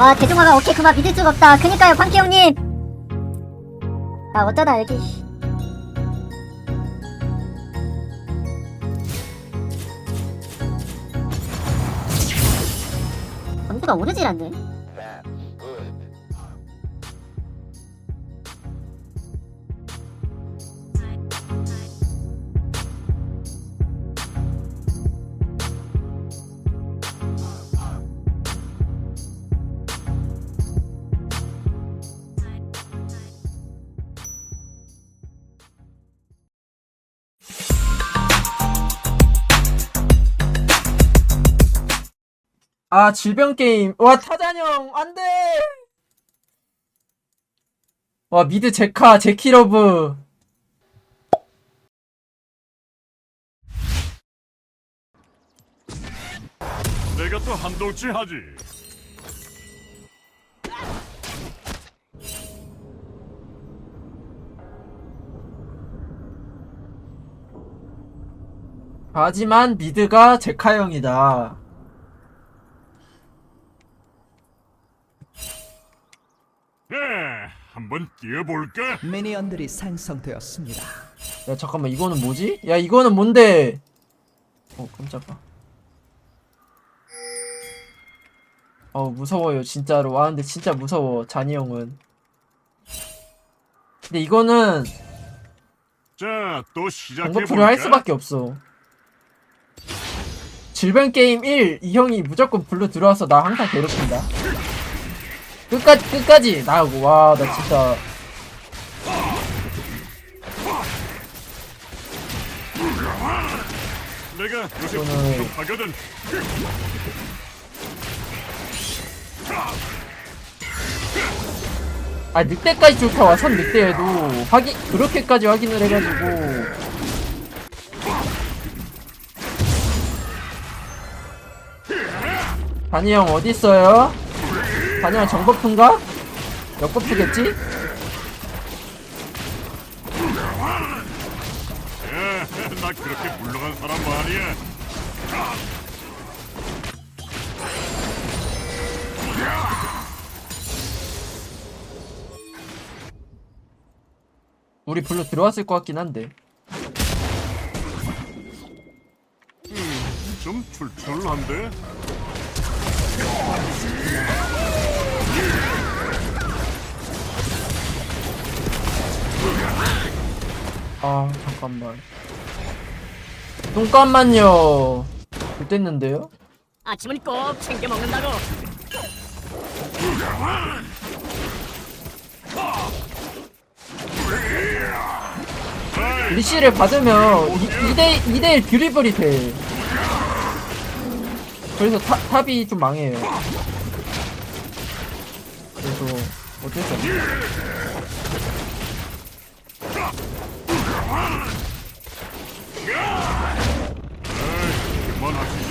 와 대중화가 오케이. 그만 믿을 수가 없다. 그니까요 광기 형님. 아 어쩌다 여기 점수가 오르질 않네 아 질병 게임. 와 타잔형 안돼! 와 미드 제카 제키러브. 내가 또 한동치 하지. 하지만 미드가 제카형이다 에, 한번 뛰어볼까? 미니언들이 생성되었습니다. 야 잠깐만 이거는 뭐지? 야 이거는 뭔데 어 깜짝아 어 무서워요 진짜로 와 근데 진짜 무서워 자니 형은 근데 이거는 자, 또 시작해 방법풀이를 할 볼까? 수밖에 없어 질병 게임 1 이 형이 무조건 불러 들어와서 나 항상 괴롭힌다 끝까지 끝까지 나하고 와 나 진짜 내가 요새 이거는- 부족하거든. 아 늑대까지 쫓아와 선 늑대에도 확인 그렇게까지 확인을 해가지고 다니 형 어디 있어요? 형 정버프인가? 역버프겠지? 에, 나 그렇게 물러간 사람 아니야. 우리 불러 들어왔을 것 같긴 한데 좀 출출한데? 아 잠깐만 잠깐만요 못됐는데요? 아침은 꼭 챙겨 먹는다고. 리시를 받으면 2대, 2대1 뷰리블이 돼. 그래서 타, 탑이 좀 망해요. 그래서 어쩔 수 없어. 에이, 그만하시지.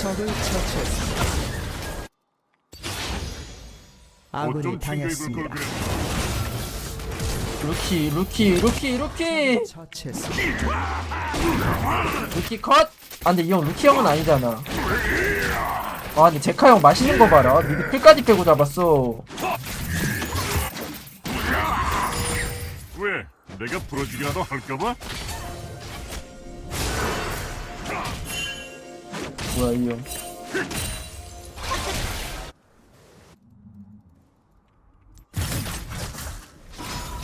적을 처치했습니다. 아군이 당했습니다. 루키, 루키, 루키, 루키! 처치했습니다. 루키 컷! 아, 근데 이 형 루키 형은 아니잖아. 아, 근데 제카 형 맛있는 거 봐라. 미드 풀까지 빼고 잡았어. 왜? 내가 부러지기라도 할까봐? 뭐야, 이 형.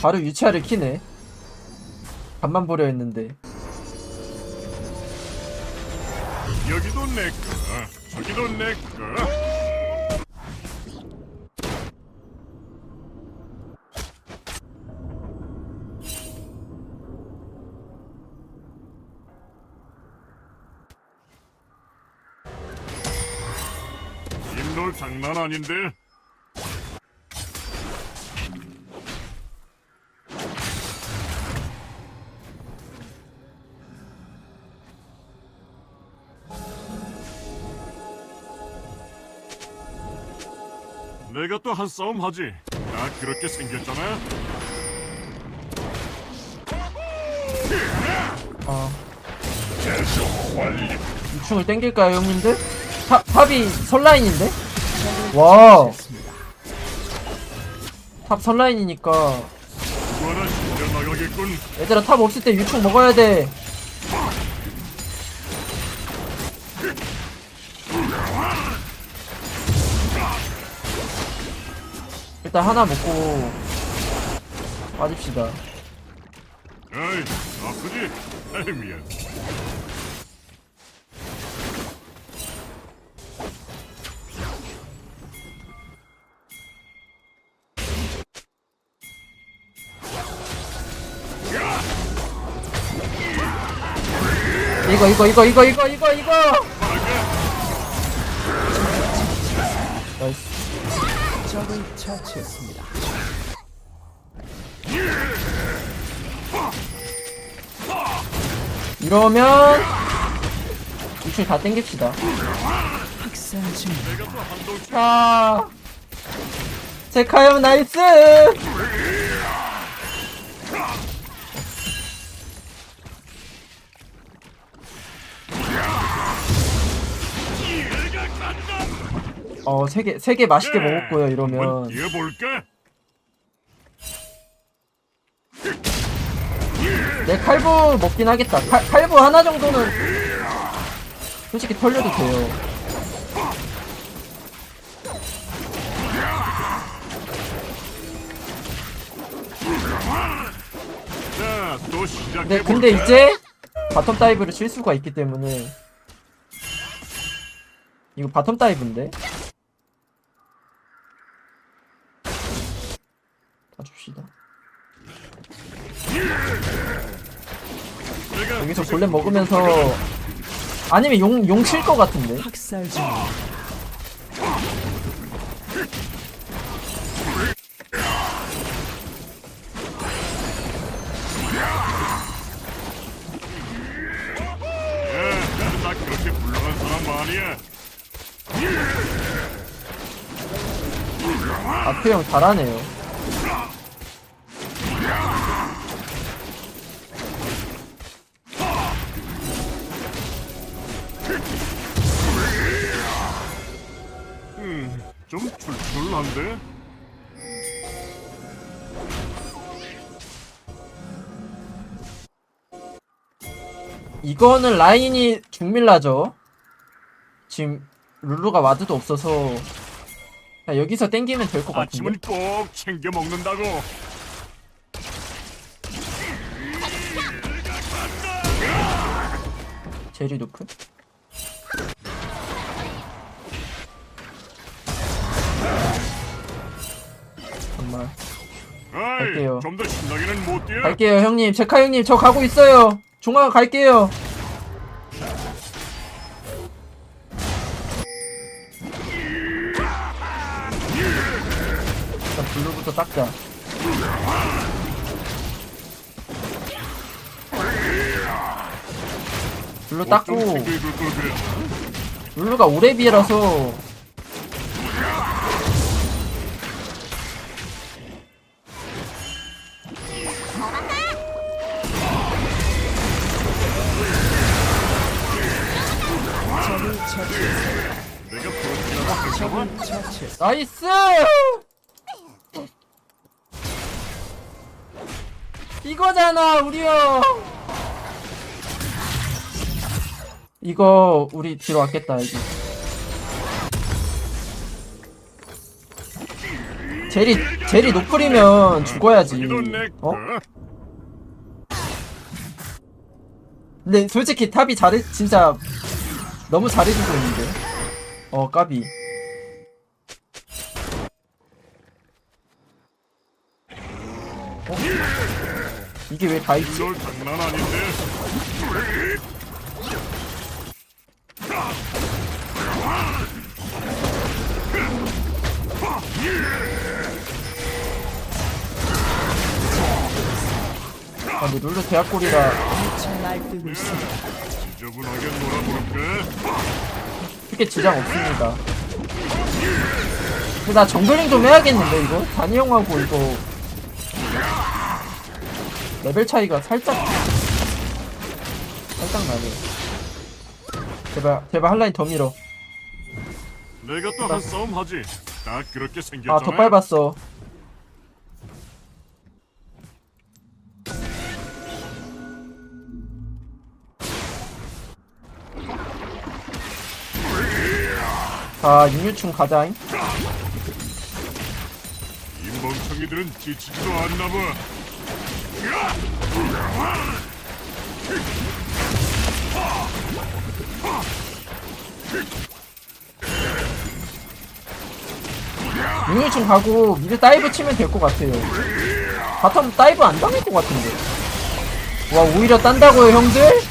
바로 유치아를 키네. 간만 보려 했는데. 여기도 내 거, 저기도 내 거. 장난 아닌데? 내가 또 한 싸움 하지. 나 그렇게 생겼잖아. 아 2층을 땡길까요 형님들? 탑, 탑이 설라인인데? 와우 탑 설라인이니까 진짜 나가겠군. 얘들아 탑 없을 때 유충 먹어야 돼 일단 하나 먹고 빠집시다 에이, 아프지? 에이, 미안. 이거 이거 이거 이거 이거 이거 이거 적을 처치했습니다. 이러면 유충 다 땡깁시다. 아 제카형 나이스 어, 세 개, 세 개 맛있게 먹었고요, 한번 이러면. 뛰어볼까? 내 칼부 먹긴 하겠다. 칼, 칼부 하나 정도는 솔직히 털려도 돼요. 자, 또 시작해 네, 근데 이제 바텀 다이브를 칠 수가 있기 때문에 이거 바텀 다이브인데 다 줍시다. 여기서 골렘 먹으면서 아니면 용, 용 칠 것 같은데? 학살 중. 야, 나 그렇게 물러간 사람 아니야. 아프 형 잘하네요 이거는 라인이 중밀라죠. 지금 룰루가 와드도 없어서 그냥 여기서 땡기면 될 것 같은데. 아침은 꼭 챙겨 먹는다고. 제리 노크? 정말. 갈게요. 좀더 신나게는 못 뛰어. 갈게요 형님. 제카 형님 저 가고 있어요. 종아 갈게요 부터 닦자 블루 닦고. 블루가 오레비라서. 나이스! 이거잖아, 우리 형! 이거, 우리 뒤로 왔겠다, 여기. 제리, 제리 노플이면 죽어야지. 어? 거. 근데 솔직히 탑이 잘해, 진짜, 너무 잘해주고 있는데. 어, 까비. 어? 이게 왜 다 있지? 이걸 장난 아닌데. 아, 근데 룰루 대학골이라 미쳐 날뛰고 있습니다. 지저분하게 놀아볼까? 크게 지장 없습니다. 근데 나 정글링 좀 해야겠는데, 이거? 다니 형하고 이거. 레벨 차이가 살짝 살짝 나네 제발 제발 한 라인 더 밀어 내가 또 한 싸움 하지. 딱 그렇게 생겼잖아. 아더 밟았어 자 육류충 가자잉 이 멍청이들은 지치지도 않나 봐. 육류충 가고 미드 다이브 치면 될 것 같아요. 바텀 다이브 안 당할 것 같은데. 와 오히려 딴다고요 형들?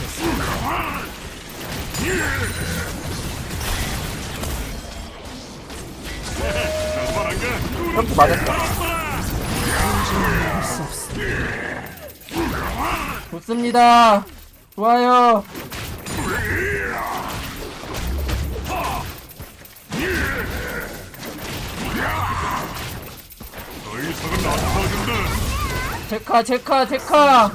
이렇게 맞았다 좋습니다. 좋아요. 제카 제카 제카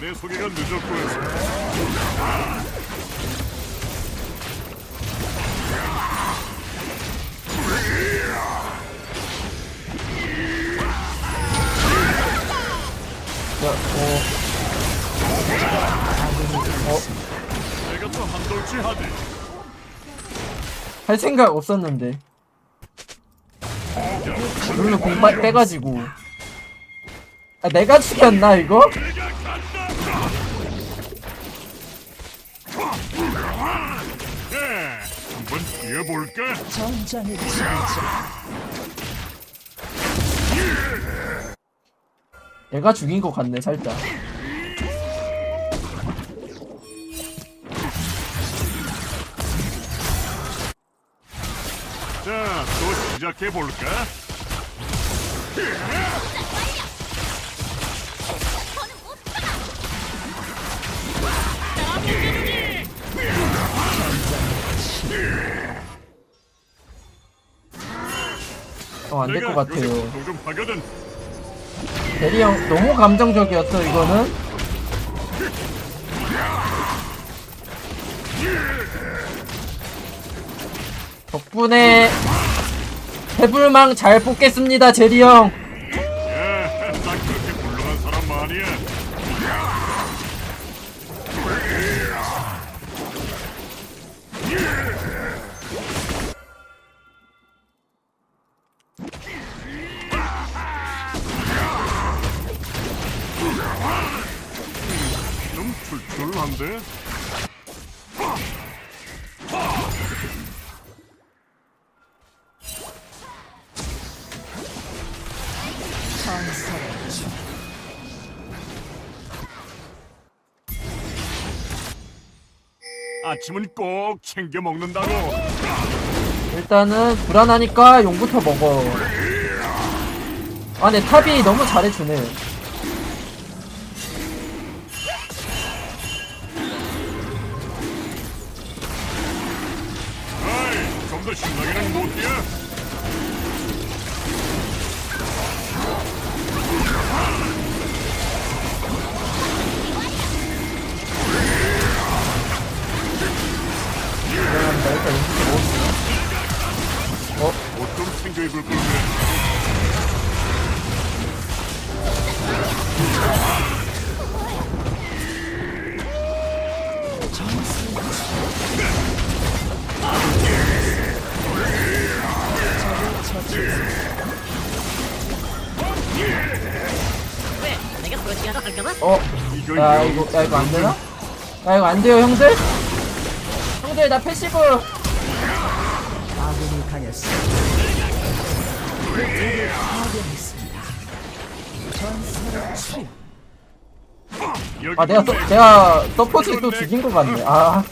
내 소개가 늦었군. 내가 또 한돌치 하지. 할 생각 없었는데 룰루 공 빠- 빼가지고 아 내가 죽였나 이거? 예, 한번 뛰어볼까? 전장의 진자 얘가 죽인 것 같네 살짝 자, 또 시작해볼까? 어 안 될 것 같아요. 대리 형 너무 감정적이었어 이거는. 덕분에 해불망 잘 뽑겠습니다 제리 형 아침은 꼭 챙겨 먹는다고. 일단은 불안하니까 용부터 먹어. 아 근데 탑이 너무 잘해주네 야 이거 야 이거 안 되나? 야 이거 안 돼요 형들? 형들 나 패시브 아군이 당했습니다. 그들을 파괴했습니다. 전설의 출 여기 아 내가 서, 내- 내가 서포트 또 죽인 것 같네 아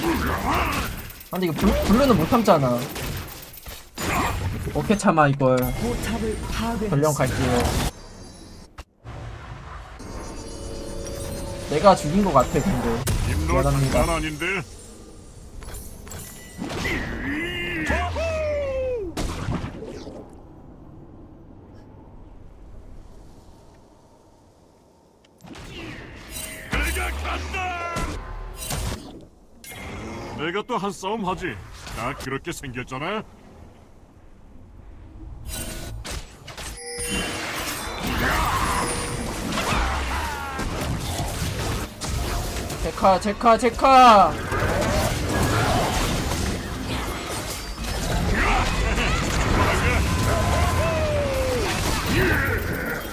아, 근데 이거 블, 블루는 못 참잖아 어떻게 참아 이걸 포탑을 파괴했습니다. 전령 갈게요 내가 죽인 것 같아 근데 입놀 미안합니다. 장난 아닌데. 내가 간다. 내가 또 한 싸움 하지. 나 그렇게 생겼잖아. 제카 제카 제카.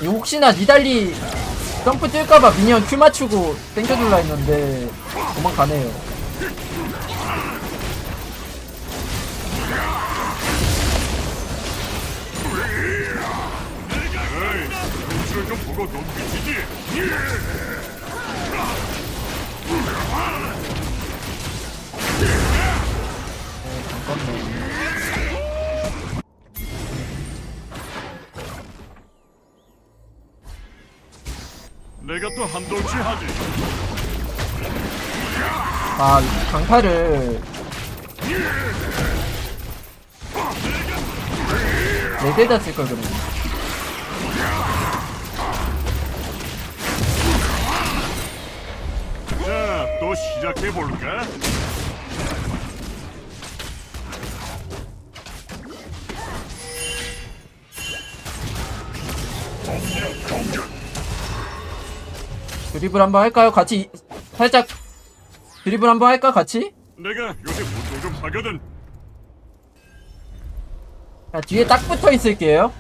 혹시나 니달리 점프 뛸까봐 미니언 큐 맞추고 땡겨둘라 했는데 도망가네요. 좀 보고 넘기지. 내가 또 한돌치 하지. 아 강타를 네 대다 쓸걸 그러네 자, 또 시작해 볼까? 드리블 한번 할까요? 같이 살짝 드리블 한번 할까 같이? 내가 요새 운동 좀 하거든. 자, 뒤에 딱 붙어 있을게요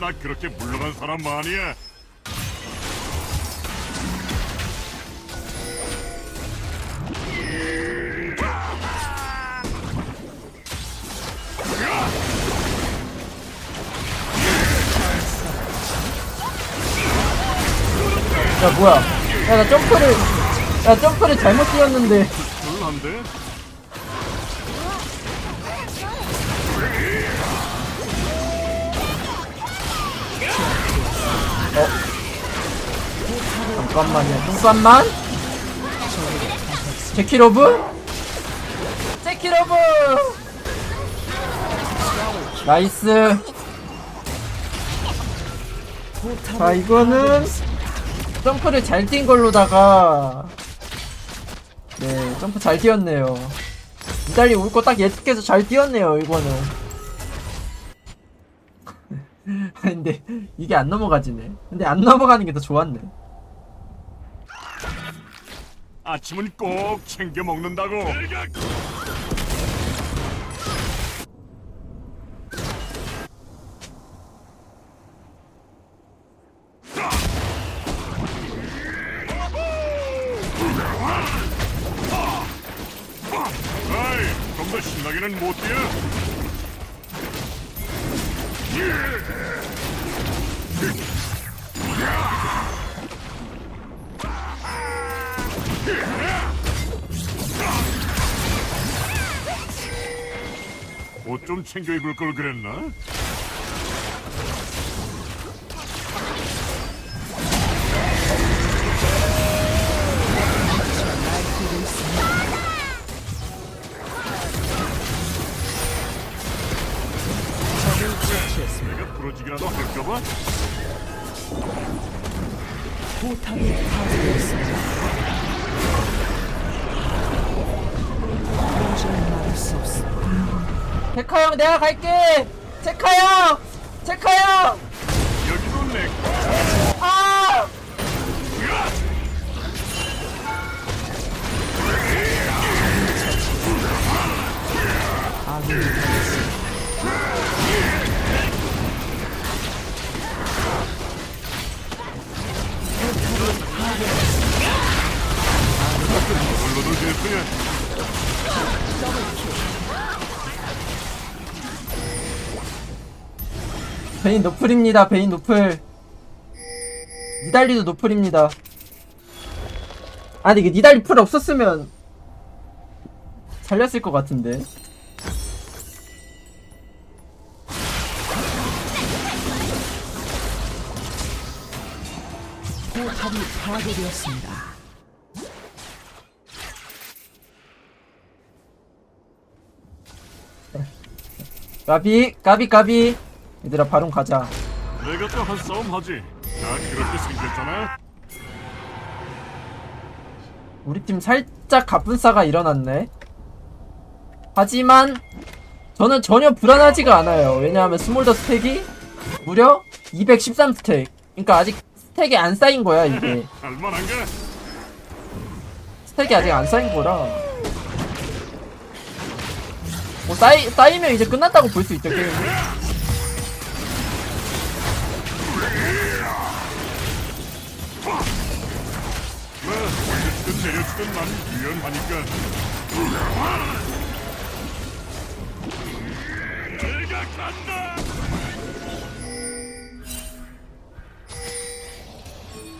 나 그렇게 물러간 사람 아니야. 야 뭐야 야 나 점프를 야 점프를 잘못 뛰었는데 별난데? 잠깐만요. 잠깐만. 제키로브? 제키로브! 나이스. 자 이거는 점프를 잘 뛴 걸로다가 네 점프 잘 뛰었네요. 이달리 올 거 딱 예측해서 잘 뛰었네요 이거는 근데 이게 안 넘어가지네 근데 안 넘어가는 게 더 좋았네 아침은 꼭 챙겨 먹는다고. 챙겨 입을 걸 그랬나? 갈게 제카 형 여기도 내 아! 아군이 걸로도 될 거야. 베인 노플입니다 베인 노플 니달리도 노플입니다 아니 이게 니달리 풀 없었으면 살렸을 것 같은데. 포탑이 파괴되었습니다. 까비 까비 까비. 얘들아 바론 가자. 내가 또 한 싸움 하지. 다 그렇게 생겼잖아. 우리 팀 살짝 가분싸가 일어났네. 하지만 저는 전혀 불안하지가 않아요. 왜냐하면 스몰더 스택이 무려 213 스택. 그러니까 아직 스택이 안 쌓인 거야 이게. 할만한가? 스택이 아직 안 쌓인 거라. 뭐 쌓이, 쌓이면 이제 끝났다고 볼 수 있죠 게임이. 내려주든 난 유연하니까. 내가 간다.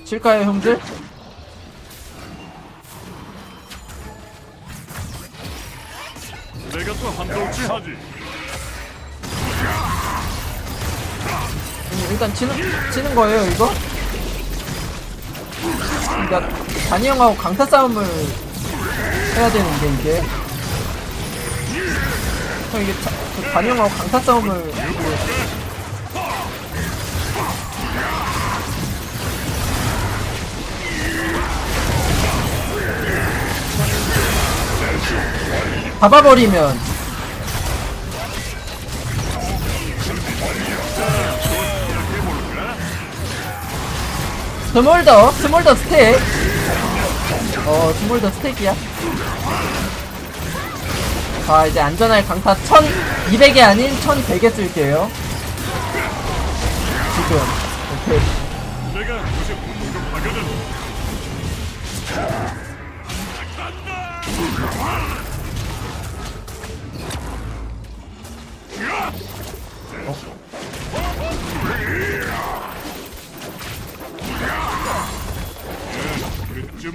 칠까요 형들? 내가 또 한동치 하지. 음, 일단 치는 치는 거예요 이거? 그 단이 형하고 강타 싸움을 해야 되는데 이게. 형 이게 자, 그 단이 형하고 강타 싸움을 잡아버리면. 스몰더 스몰더 스택 어 스몰더 스택이야. 자 이제 안전하게 강타 1200이 아닌 1100에 쓸게요. 지금. 오케이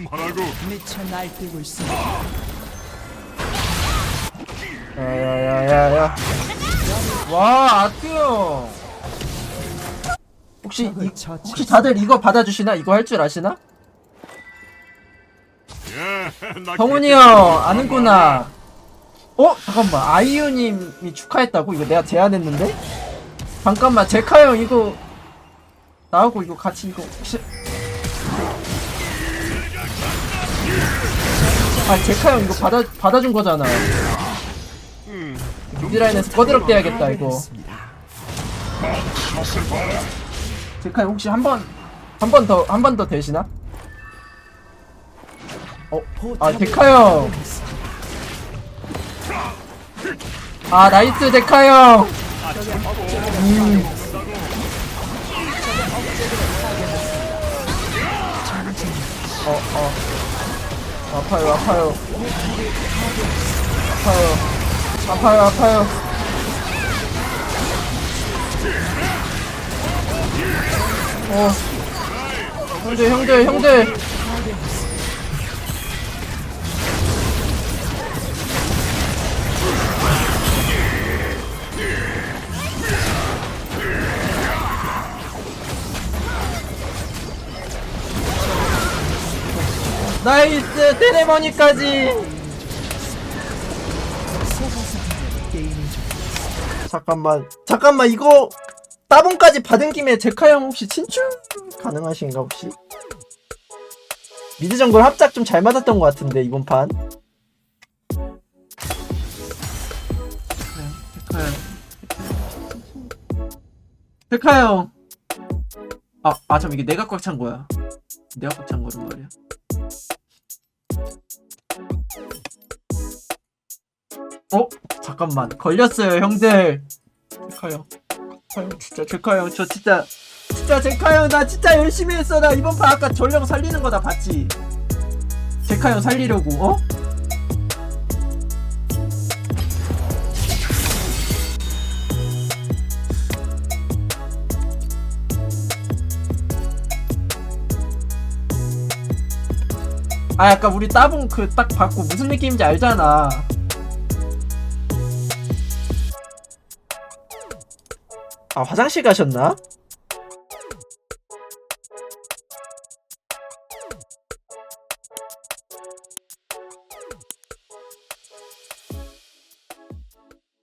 하라고. 미쳐 날뛰고 있습니다. 야야야야야 와 아트형 혹시 이, 혹시 다들 이거 받아주시나? 이거 할 줄 아시나? 나 성훈이 그렇게 형 아는구나 어? 잠깐만 아이유님이 축하했다고? 이거 내가 제안했는데? 잠깐만 제카 형 이거 나하고 이거 같이 이거 혹시 아 제카 형 이거 받아 받아준 거잖아 미드라인에서 꺼드럭 대야겠다 이거. 제카 형 혹시 한 번 한 번 더 한 번 더 되시나? 어? 아 데카 형. 아 나이스 데카 형. 음. 어 어. 아파요 아파요. 아파요. 아파요 아파요. 어. 형들 형들 형들. 나이스 세레머니까지 잠깐만 잠깐만 이거 따봉까지 받은 김에 제카 형 혹시 친출 가능하신가 혹시? 미드 정글 합작 좀 잘 맞았던 것 같은데 이번 판 제카 형 제카 형 아, 아, 참, 이게 내가 꽉 찬 거야. 내가 꽉 찬 거란 말이야. 어? 잠깐만. 걸렸어요, 형들. 제카 형. 제카 형, 진짜, 제카 형, 저 진짜. 진짜, 제카 형, 나 진짜 열심히 했어. 나 이번 판 아까 전령 살리는 거다 봤지? 제카 형 살리려고, 어? 아 약간 우리 따봉 그 딱 받고 무슨 느낌인지 알잖아 아 화장실 가셨나?